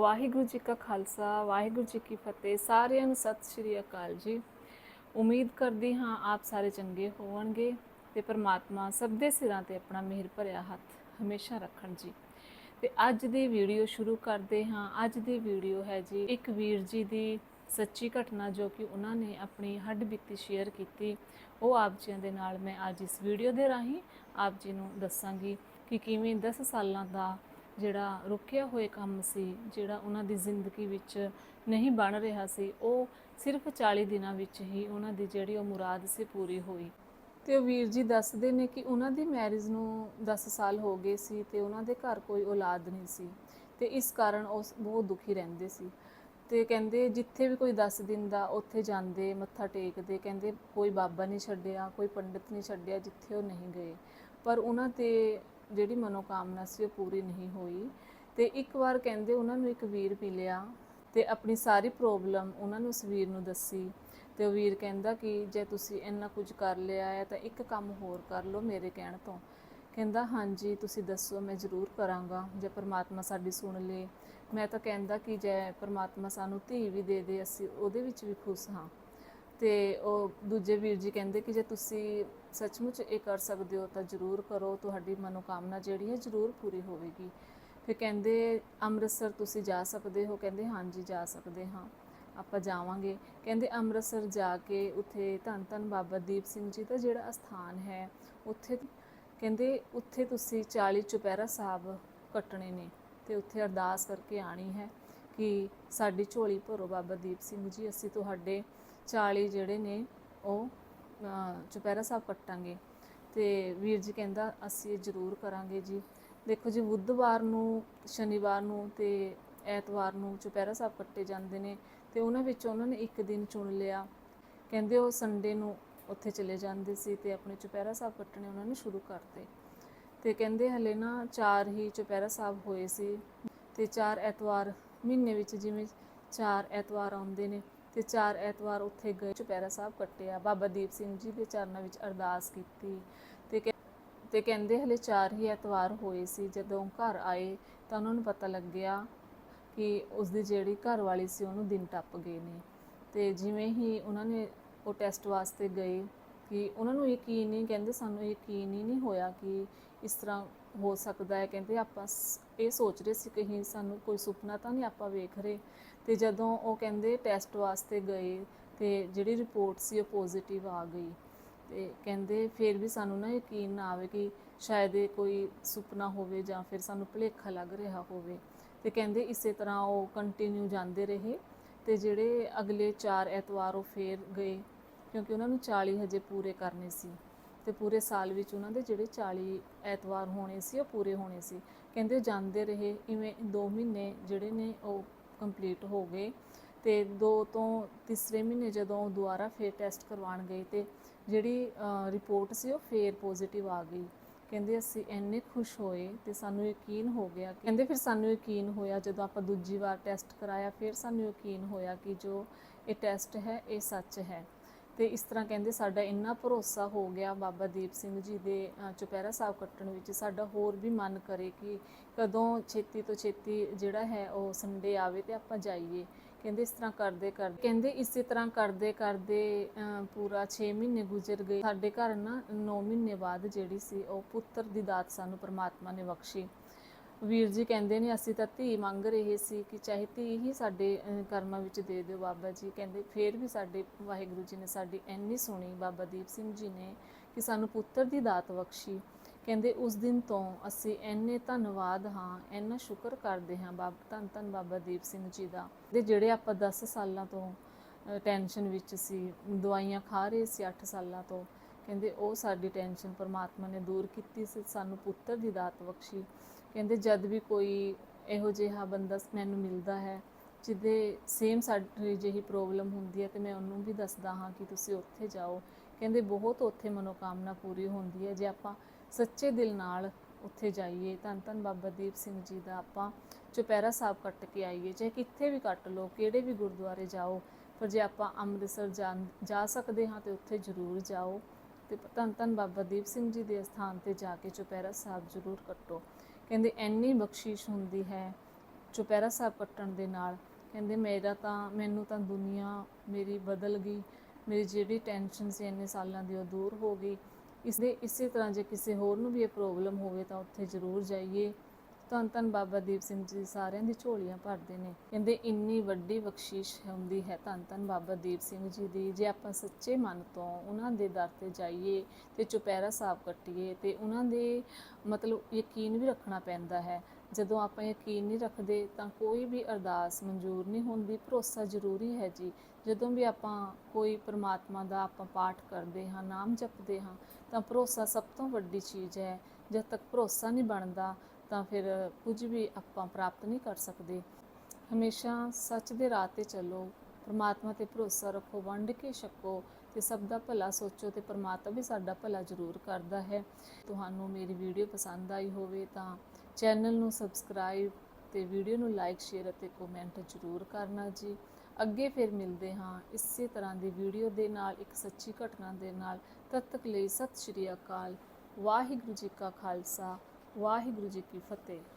ਵਾਹਿਗੁਰੂ ਜੀ ਕਾ ਖਾਲਸਾ, ਵਾਹਿਗੁਰੂ ਜੀ ਕੀ ਫਤਿਹ। ਸਾਰਿਆਂ ਨੂੰ ਸਤਿ ਸ਼੍ਰੀ ਅਕਾਲ ਜੀ। ਉਮੀਦ ਕਰਦੀ ਹਾਂ ਆਪ ਸਾਰੇ ਚੰਗੇ ਹੋਵਣਗੇ ਤੇ ਪਰਮਾਤਮਾ ਸਭ ਦੇ ਸਿਰਾਂ ਤੇ ਆਪਣਾ ਮਿਹਰ ਭਰਿਆ ਹੱਥ ਹਮੇਸ਼ਾ ਰੱਖਣ ਜੀ। ਤੇ ਅੱਜ ਦੀ ਵੀਡੀਓ ਸ਼ੁਰੂ ਕਰਦੇ ਹਾਂ। ਅੱਜ ਦੀ ਵੀਡੀਓ ਹੈ ਜੀ ਇੱਕ ਵੀਰ ਜੀ ਦੀ ਸੱਚੀ ਘਟਨਾ ਜੋ ਕਿ ਉਹਨਾਂ ਨੇ ਆਪਣੀ ਹੱਡ ਬੀਤੀ ਸ਼ੇਅਰ ਕੀਤੀ। ਉਹ ਆਪ ਜੀਆਂ ਦੇ ਨਾਲ ਮੈਂ ਅੱਜ ਇਸ ਵੀਡੀਓ ਦੇ ਰਾਹੀਂ ਆਪ ਜੀ ਨੂੰ ਦੱਸਾਂਗੀ ਕਿ ਕਿਵੇਂ 10 ਸਾਲਾਂ ਦਾ ਜਿਹੜਾ ਰੁਕਿਆ ਹੋਏ ਕੰਮ ਸੀ, ਜਿਹੜਾ ਉਹਨਾਂ ਦੀ ਜ਼ਿੰਦਗੀ ਵਿੱਚ ਨਹੀਂ ਬਣ ਰਿਹਾ ਸੀ, ਉਹ ਸਿਰਫ 40 ਦਿਨਾਂ ਵਿੱਚ ਹੀ ਉਹਨਾਂ ਦੀ ਜਿਹੜੀ ਉਹ ਮੁਰਾਦ ਸੀ ਪੂਰੀ ਹੋਈ। ਤੇ ਉਹ ਵੀਰ ਜੀ ਦੱਸਦੇ ਨੇ ਕਿ ਉਹਨਾਂ ਦੀ ਮੈਰਿਜ ਨੂੰ 10 ਸਾਲ ਹੋ ਗਏ ਸੀ ਤੇ ਉਹਨਾਂ ਦੇ ਘਰ ਕੋਈ ਔਲਾਦ ਨਹੀਂ ਸੀ ਤੇ ਇਸ ਕਾਰਨ ਉਹ ਬਹੁਤ ਦੁਖੀ ਰਹਿੰਦੇ ਸੀ। ਤੇ ਕਹਿੰਦੇ ਜਿੱਥੇ ਵੀ ਕੋਈ 10 ਦਿਨ ਦਾ ਉੱਥੇ ਜਾਂਦੇ, ਮੱਥਾ ਟੇਕਦੇ, ਕਹਿੰਦੇ ਕੋਈ ਬਾਬਾ ਨਹੀਂ ਛੱਡਿਆ, ਕੋਈ ਪੰਡਿਤ ਨਹੀਂ ਛੱਡਿਆ, ਜਿੱਥੇ ਉਹ ਨਹੀਂ ਗਏ। ਪਰ ਉਹਨਾਂ ਤੇ ਜਿਹੜੀ ਮਨੋਕਾਮਨਾ ਸੀ ਉਹ ਪੂਰੀ ਨਹੀਂ ਹੋਈ। ਤੇ ਇੱਕ ਵਾਰ ਕਹਿੰਦੇ ਉਹਨਾਂ ਨੂੰ ਇੱਕ ਵੀਰ ਮਿਲਿਆ ਤੇ ਆਪਣੀ ਸਾਰੀ ਪ੍ਰੋਬਲਮ ਉਹਨਾਂ ਨੂੰ ਉਸ ਵੀਰ ਨੂੰ ਦੱਸੀ। ਤੇ ਉਹ ਵੀਰ ਕਹਿੰਦਾ ਕਿ ਜੇ ਤੁਸੀਂ ਇੰਨਾ ਕੁਝ ਕਰ ਲਿਆ ਹੈ ਤਾਂ ਇੱਕ ਕੰਮ ਹੋਰ ਕਰ ਲਓ ਮੇਰੇ ਕਹਿਣ ਤੋਂ। ਕਹਿੰਦਾ, ਹਾਂਜੀ, ਤੁਸੀਂ ਦੱਸੋ, ਮੈਂ ਜ਼ਰੂਰ ਕਰਾਂਗਾ। ਜੇ ਪਰਮਾਤਮਾ ਸਾਡੀ ਸੁਣ ਲੇ। ਮੈਂ ਤਾਂ ਕਹਿੰਦਾ ਕਿ ਜੇ ਪਰਮਾਤਮਾ ਸਾਨੂੰ ਧੀ ਵੀ ਦੇ ਦੇ, ਅਸੀਂ ਉਹਦੇ ਵਿੱਚ ਵੀ ਖੁਸ਼ ਹਾਂ। ਤੇ ਉਹ ਦੂਜੇ ਵੀਰ ਜੀ ਕਹਿੰਦੇ ਕਿ ਜੇ ਤੁਸੀਂ ਸੱਚਮੁੱਚ ਇਹ ਕਰ ਸਕਦੇ ਹੋ ਤਾਂ ਜ਼ਰੂਰ ਕਰੋ, ਤੁਹਾਡੀ ਮਨੋਕਾਮਨਾ ਜਿਹੜੀ ਹੈ ਜ਼ਰੂਰ ਪੂਰੀ ਹੋਵੇਗੀ। ਫਿਰ ਕਹਿੰਦੇ, ਅੰਮ੍ਰਿਤਸਰ ਤੁਸੀਂ ਜਾ ਸਕਦੇ ਹੋ? ਕਹਿੰਦੇ, ਹਾਂਜੀ, ਜਾ ਸਕਦੇ ਹਾਂ, ਆਪਾਂ ਜਾਵਾਂਗੇ। ਕਹਿੰਦੇ, ਅੰਮ੍ਰਿਤਸਰ ਜਾ ਕੇ ਉੱਥੇ ਧੰਨ ਧੰਨ ਬਾਬਾ ਦੀਪ ਸਿੰਘ ਜੀ ਦਾ ਜਿਹੜਾ ਅਸਥਾਨ ਹੈ, ਉੱਥੇ ਕਹਿੰਦੇ, ਉੱਥੇ ਤੁਸੀਂ 40 ਚੁਪਹਿਰਾ ਸਾਹਿਬ ਕੱਟਣੇ ਨੇ ਤੇ ਉੱਥੇ ਅਰਦਾਸ ਕਰਕੇ ਆਣੀ ਹੈ ਕਿ ਸਾਡੀ ਝੋਲੀ ਭਰੋ ਬਾਬਾ ਦੀਪ ਸਿੰਘ ਜੀ, ਅਸੀਂ ਤੁਹਾਡੇ 40 ਜਿਹੜੇ ਨੇ, ਉਹ ਚੁਪਹਿਰਾ ਸਾਹਿਬ ਕੱਟਾਂਗੇ। ਤੇ ਵੀਰ ਜੀ ਕਹਿੰਦਾ, ਅਸੀਂ ਇਹ ਜ਼ਰੂਰ ਕਰਾਂਗੇ ਜੀ। ਦੇਖੋ ਜੀ, ਬੁੱਧਵਾਰ ਨੂੰ, ਸ਼ਨੀਵਾਰ ਨੂੰ ਤੇ ਐਤਵਾਰ ਨੂੰ ਚੁਪਹਿਰਾ ਸਾਹਿਬ ਕੱਟੇ ਜਾਂਦੇ ਨੇ ਤੇ ਉਹਨਾਂ ਵਿੱਚ ਉਹਨਾਂ ਨੇ ਇੱਕ ਦਿਨ ਚੁਣ ਲਿਆ। ਕਹਿੰਦੇ ਉਹ ਸੰਡੇ ਨੂੰ ਉੱਥੇ ਚਲੇ ਜਾਂਦੇ ਸੀ ਤੇ ਆਪਣੇ ਚੁਪਹਿਰਾ ਸਾਹਿਬ ਕੱਟਣੇ ਉਹਨਾਂ ਨੇ ਸ਼ੁਰੂ ਕਰਤੇ। ਤੇ ਕਹਿੰਦੇ ਹਲੇ ਨਾ ਚਾਰ ਹੀ ਚੁਪਹਿਰਾ ਸਾਹਿਬ ਹੋਏ ਸੀ ਤੇ ਚਾਰ ਐਤਵਾਰ, ਮਹੀਨੇ ਵਿੱਚ ਜਿਵੇਂ ਚਾਰ ਐਤਵਾਰ ਆਉਂਦੇ ਨੇ ਤੇ ਚਾਰ ਐਤਵਾਰ ਉੱਥੇ ਗਏ। ਚੁਪਹਿਰਾ ਸਾਹਿਬ ਕੱਟਿਆ। ਬਾਬਾ ਦੀਪ ਸਿੰਘ ਜੀ ਦੇ ਚਰਨਾਂ ਵਿੱਚ ਅਰਦਾਸ ਕੀਤੀ। ਤੇ ਕਹਿ- ਤੇ ਕਹਿੰਦੇ ਹਲੇ ਚਾਰ ਹੀ ਐਤਵਾਰ ਹੋਏ ਸੀ। ਜਦੋਂ ਘਰ ਆਏ ਤਾਂ ਉਹਨਾਂ ਨੂੰ ਪਤਾ ਲੱਗਿਆ ਕਿ ਉਸ ਦੀ ਜਿਹੜੀ ਘਰ ਵਾਲੀ ਸੀ, ਉਹਨੂੰ ਦਿਨ ਟੱਪ ਗਏ ਨੇ। ਤੇ ਜਿਵੇਂ ਹੀ ਉਹਨਾਂ ਨੇ ਉਹ ਟੈਸਟ ਵਾਸਤੇ ਗਏ ਕਿ ਉਹਨਾਂ ਨੂੰ ਯਕੀਨ ਨਹੀਂ, ਕਹਿੰਦੇ ਸਾਨੂੰ ਯਕੀਨ ਹੀ ਨਹੀਂ ਹੋਇਆ ਕਿ ਇਸ ਤਰ੍ਹਾਂ ਹੋ ਸਕਦਾ ਹੈ। ਕਹਿੰਦੇ ਆਪਾਂ ਇਹ ਸੋਚ ਰਹੇ ਸੀ ਕਹੀਂ ਸਾਨੂੰ ਕੋਈ ਸੁਪਨਾ ਤਾਂ ਨਹੀਂ ਆਪਾਂ ਵੇਖ ਰਹੇ। ਤੇ ਜਦੋਂ ਉਹ ਕਹਿੰਦੇ ਟੈਸਟ ਵਾਸਤੇ ਗਏ, ਤੇ ਜਿਹੜੀ ਰਿਪੋਰਟ ਸੀ ਉਹ ਪੋਜ਼ਿਟਿਵ ਆ ਗਈ। ਤੇ ਕਹਿੰਦੇ ਫਿਰ ਵੀ ਸਾਨੂੰ ਨਾ ਯਕੀਨ ਨਾ ਆਵੇ ਕਿ ਸ਼ਾਇਦ ਇਹ ਕੋਈ ਸੁਪਨਾ ਹੋਵੇ ਜਾਂ ਫਿਰ ਸਾਨੂੰ ਭੁਲੇਖਾ ਲੱਗ ਰਿਹਾ ਹੋਵੇ। ਤੇ ਕਹਿੰਦੇ ਇਸੇ ਤਰ੍ਹਾਂ ਉਹ ਕੰਟੀਨਿਊ ਜਾਂਦੇ ਰਹੇ। ਤੇ ਜਿਹੜੇ ਅਗਲੇ 4 ਐਤਵਾਰ ਉਹ ਫੇਰ ਗਏ, ਕਿਉਂਕਿ ਉਹਨਾਂ ਨੂੰ 40 ਹਜੇ ਪੂਰੇ ਕਰਨੇ ਸੀ। ਤੇ ਪੂਰੇ ਸਾਲ ਵਿੱਚ ਉਹਨਾਂ ਦੇ ਜਿਹੜੇ 40 ਐਤਵਾਰ ਹੋਣੇ ਸੀ, ਉਹ ਪੂਰੇ ਹੋਣੇ ਸੀ। ਕਹਿੰਦੇ ਉਹ ਜਾਂਦੇ ਰਹੇ, ਇਵੇਂ 2 ਮਹੀਨੇ ਜਿਹੜੇ ਨੇ ਉਹ ਕੰਪਲੀਟ ਹੋ ਗਏ ਤੇ ਦੋ ਤੋਂ ਤੀਸਰੇ ਮਹੀਨੇ ਜਦੋਂ ਉਹ ਦੁਬਾਰਾ ਫੇਰ ਟੈਸਟ ਕਰਵਾਉਣ ਗਏ ਤੇ ਜਿਹੜੀ ਰਿਪੋਰਟ ਸੀ ਉਹ ਫੇਰ ਪੋਜ਼ਿਟਿਵ ਆ ਗਈ। ਕਹਿੰਦੇ ਅਸੀਂ ਇੰਨੇ ਖੁਸ਼ ਹੋਏ ਤੇ ਸਾਨੂੰ ਯਕੀਨ ਹੋ ਗਿਆ ਕਹਿੰਦੇ ਫਿਰ ਸਾਨੂੰ ਯਕੀਨ ਹੋਇਆ ਜਦੋਂ ਆਪਾਂ ਦੂਜੀ ਵਾਰ ਟੈਸਟ ਕਰਾਇਆ, ਫਿਰ ਸਾਨੂੰ ਯਕੀਨ ਹੋਇਆ ਕਿ ਜੋ ਇਹ ਟੈਸਟ ਹੈ, ਇਹ ਸੱਚ ਹੈ। ਤੇ ਇਸ ਤਰ੍ਹਾਂ ਕਹਿੰਦੇ ਸਾਡਾ ਇੰਨਾ ਭਰੋਸਾ ਹੋ ਗਿਆ ਬਾਬਾ ਦੀਪ ਸਿੰਘ ਜੀ ਦੇ ਚੁਪਹਿਰਾ ਸਾਹਿਬ ਕੱਟਣ ਵਿੱਚ, ਸਾਡਾ ਹੋਰ ਵੀ ਮਨ ਕਰੇ ਕਿ ਕਦੋਂ ਛੇਤੀ ਤੋਂ ਛੇਤੀ ਜਿਹੜਾ ਹੈ ਉਹ ਸੰਡੇ ਆਵੇ ਤੇ ਆਪਾਂ ਜਾਈਏ। ਕਹਿੰਦੇ ਇਸ ਤਰ੍ਹਾਂ ਕਰਦੇ ਕਰਦੇ, ਕਹਿੰਦੇ ਇਸੇ ਤਰ੍ਹਾਂ ਕਰਦੇ ਕਰਦੇ ਪੂਰਾ 6 ਮਹੀਨੇ ਗੁਜ਼ਰ ਗਏ। ਸਾਡੇ ਘਰ ਨਾ 9 ਮਹੀਨੇ ਬਾਅਦ ਜਿਹੜੀ ਸੀ ਉਹ ਪੁੱਤਰ ਦੀ ਦਾਤ ਸਾਨੂੰ ਪ੍ਰਮਾਤਮਾ ਨੇ ਬਖਸ਼ੀ। ਵੀਰ ਜੀ ਕਹਿੰਦੇ ਨੇ ਅਸੀਂ ਤਾਂ ਧੀ ਮੰਗ ਰਹੇ ਸੀ ਕਿ ਚਾਹੇ ਧੀ ਹੀ ਸਾਡੇ ਕਰਮਾਂ ਵਿੱਚ ਦੇ ਦਿਓ ਬਾਬਾ ਜੀ। ਕਹਿੰਦੇ ਫੇਰ ਵੀ ਸਾਡੇ ਵਾਹਿਗੁਰੂ ਜੀ ਨੇ ਸਾਡੀ ਇੰਨੀ ਸੁਣੀ, ਬਾਬਾ ਦੀਪ ਸਿੰਘ ਜੀ ਨੇ ਕਿ ਸਾਨੂੰ ਪੁੱਤਰ ਦੀ ਦਾਤ ਬਖਸ਼ੀ। ਕਹਿੰਦੇ ਉਸ ਦਿਨ ਤੋਂ ਅਸੀਂ ਇੰਨੇ ਧੰਨਵਾਦ ਹਾਂ, ਇੰਨਾ ਸ਼ੁਕਰ ਕਰਦੇ ਹਾਂ ਬਾਬ, ਧੰਨ ਧੰਨ ਬਾਬਾ ਦੀਪ ਸਿੰਘ ਜੀ ਦਾ। ਤੇ ਜਿਹੜੇ ਆਪਾਂ 10 ਸਾਲਾਂ ਤੋਂ ਟੈਨਸ਼ਨ ਵਿੱਚ ਸੀ, ਦਵਾਈਆਂ ਖਾ ਰਹੇ ਸੀ 8 ਸਾਲਾਂ ਤੋਂ, ਕਹਿੰਦੇ ਉਹ ਸਾਡੀ ਟੈਨਸ਼ਨ ਪਰਮਾਤਮਾ ਨੇ ਦੂਰ ਕੀਤੀ ਸੀ, ਸਾਨੂੰ ਪੁੱਤਰ ਦੀ ਦਾਤ ਬਖਸ਼ੀ। ਕਹਿੰਦੇ ਜਦ ਵੀ ਕੋਈ ਇਹੋ ਜਿਹਾ ਬੰਦਾ ਮੈਨੂੰ ਮਿਲਦਾ ਹੈ, ਜਿਹਦੇ ਸੇਮ ਸਾਡੀ ਜਿਹੀ ਪ੍ਰੋਬਲਮ ਹੁੰਦੀ ਹੈ ਤੇ ਮੈਂ ਉਹਨੂੰ ਵੀ ਦੱਸਦਾ ਹਾਂ ਕਿ ਤੁਸੀਂ ਉੱਥੇ ਜਾਓ। ਕਹਿੰਦੇ ਬਹੁਤ ਉੱਥੇ ਮਨੋਕਾਮਨਾ ਪੂਰੀ ਹੁੰਦੀ ਹੈ। ਜੇ ਆਪਾਂ ਸੱਚੇ ਦਿਲ ਨਾਲ ਉੱਥੇ ਜਾਈਏ, ਧੰਨ ਧੰਨ ਬਾਬਾ ਦੀਪ ਸਿੰਘ ਜੀ ਦਾ ਆਪਾਂ ਚੁਪਹਿਰਾ ਸਾਹਿਬ ਕੱਟ ਕੇ ਆਈਏ, ਚਾਹੇ ਕਿੱਥੇ ਵੀ ਕੱਟ ਲਓ, ਕਿਹੜੇ ਵੀ ਗੁਰਦੁਆਰੇ ਜਾਓ, ਪਰ ਜੇ ਆਪਾਂ ਅੰਮ੍ਰਿਤਸਰ ਜਾ ਜਾ ਸਕਦੇ ਹਾਂ ਤੇ ਉੱਥੇ ਜ਼ਰੂਰ ਜਾਓ। ਤੇ ਧੰਨ ਧੰਨ ਬਾਬਾ ਦੀਪ ਸਿੰਘ ਜੀ ਦੇ ਸਥਾਨ ਤੇ ਜਾ ਕੇ ਚੁਪਹਿਰਾ ਸਾਹਿਬ ਜ਼ਰੂਰ ਕੱਟੋ। ਕਹਿੰਦੇ ਐਨੀ ਬਖਸ਼ਿਸ਼ ਹੁੰਦੀ ਹੈ ਚੁਪਹਿਰਾ ਸਾਹਿਬ ਕੱਟਣ ਦੇ ਨਾਲ। ਕਹਿੰਦੇ, ਮੇਰਾ ਤਾਂ, ਮੈਨੂੰ ਤਾਂ ਦੁਨੀਆ ਮੇਰੀ ਬਦਲ ਗਈ। ਮੇਰੀ ਜਿਹੜੀ ਟੈਨਸ਼ਨ ਸੀ, ਇੰਨੇ ਸਾਲਾਂ ਦੀ ਉਹ ਦੂਰ ਹੋ ਗਈ। ਇਸ ਦੇ, ਇਸੇ ਤਰ੍ਹਾਂ ਜੇ ਕਿਸੇ ਹੋਰ ਨੂੰ ਵੀ ਇਹ ਪ੍ਰੋਬਲਮ ਹੋਵੇ ਤਾਂ ਉੱਥੇ ਜ਼ਰੂਰ ਜਾਈਏ। ਧੰਨ ਧੰਨ ਬਾਬਾ ਦੀਪ ਸਿੰਘ ਜੀ ਸਾਰਿਆਂ ਦੀ ਝੋਲੀਆਂ ਭਰਦੇ ਨੇ। ਕਹਿੰਦੇ ਇੰਨੀ ਵੱਡੀ ਬਖਸ਼ਿਸ਼ ਹੁੰਦੀ ਹੈ ਧੰਨ ਧੰਨ ਬਾਬਾ ਦੀਪ ਸਿੰਘ ਜੀ ਦੀ। ਜੇ ਆਪਾਂ ਸੱਚੇ ਮਨ ਤੋਂ ਉਹਨਾਂ ਦੇ ਦਰ ਤੇ ਜਾਈਏ ਤੇ ਚੁਪਹਿਰਾ ਸਾਹਿਬ ਕੱਟੀਏ ਤੇ ਉਹਨਾਂ ਦੇ ਮਤਲਬ ਯਕੀਨ ਵੀ ਰੱਖਣਾ ਪੈਂਦਾ ਹੈ। ਜਦੋਂ ਆਪਾਂ ਯਕੀਨ ਨਹੀਂ ਰੱਖਦੇ ਤਾਂ ਕੋਈ ਵੀ ਅਰਦਾਸ ਮਨਜ਼ੂਰ ਨਹੀਂ ਹੁੰਦੀ। ਭਰੋਸਾ ਜ਼ਰੂਰੀ ਹੈ ਜੀ। ਜਦੋਂ ਵੀ ਆਪਾਂ ਕੋਈ ਪਰਮਾਤਮਾ ਦਾ ਆਪਾਂ ਪਾਠ ਕਰਦੇ ਹਾਂ, ਨਾਮ ਜਪਦੇ ਹਾਂ ਤਾਂ ਭਰੋਸਾ ਸਭ ਤੋਂ ਵੱਡੀ ਚੀਜ਼ ਹੈ। ਜਦ ਤੱਕ ਭਰੋਸਾ ਨਹੀਂ ਬਣਦਾ ਤਾਂ ਫਿਰ ਕੁਝ ਵੀ ਆਪਾਂ ਪ੍ਰਾਪਤ ਨਹੀਂ ਕਰ ਸਕਦੇ। ਹਮੇਸ਼ਾ ਸੱਚ ਦੇ ਰਾਹ ਤੇ ਚੱਲੋ, ਪਰਮਾਤਮਾ ਤੇ ਭਰੋਸਾ ਰੱਖੋ, ਵੰਡ ਕੇ ਛਕੋ ਤੇ ਸਭ ਦਾ ਭਲਾ ਸੋਚੋ ਤੇ ਪਰਮਾਤਮਾ ਵੀ ਸਾਡਾ ਭਲਾ ਜ਼ਰੂਰ ਕਰਦਾ ਹੈ। ਤੁਹਾਨੂੰ ਮੇਰੀ ਵੀਡੀਓ ਪਸੰਦ ਆਈ ਹੋਵੇ ਤਾਂ ਚੈਨਲ ਨੂੰ ਸਬਸਕ੍ਰਾਈਬ ਤੇ ਵੀਡੀਓ ਨੂੰ ਲਾਈਕ, ਸ਼ੇਅਰ ਅਤੇ ਕਮੈਂਟ ਜ਼ਰੂਰ ਕਰਨਾ ਜੀ। ਅੱਗੇ ਫਿਰ ਮਿਲਦੇ ਹਾਂ ਇਸੇ ਤਰ੍ਹਾਂ ਦੀ ਵੀਡੀਓ ਦੇ ਨਾਲ, ਇੱਕ ਸੱਚੀ ਘਟਨਾ ਦੇ ਨਾਲ। ਤਦ ਤੱਕ ਲਈ ਸਤਿ ਸ਼੍ਰੀ ਅਕਾਲ, ਵਾਹਿਗੁਰੂ ਜੀ ਕਾ ਖਾਲਸਾ। ਵਾਹਿਗੁਰੂ ਜੀ ਕੀ ਫਤਿਹ।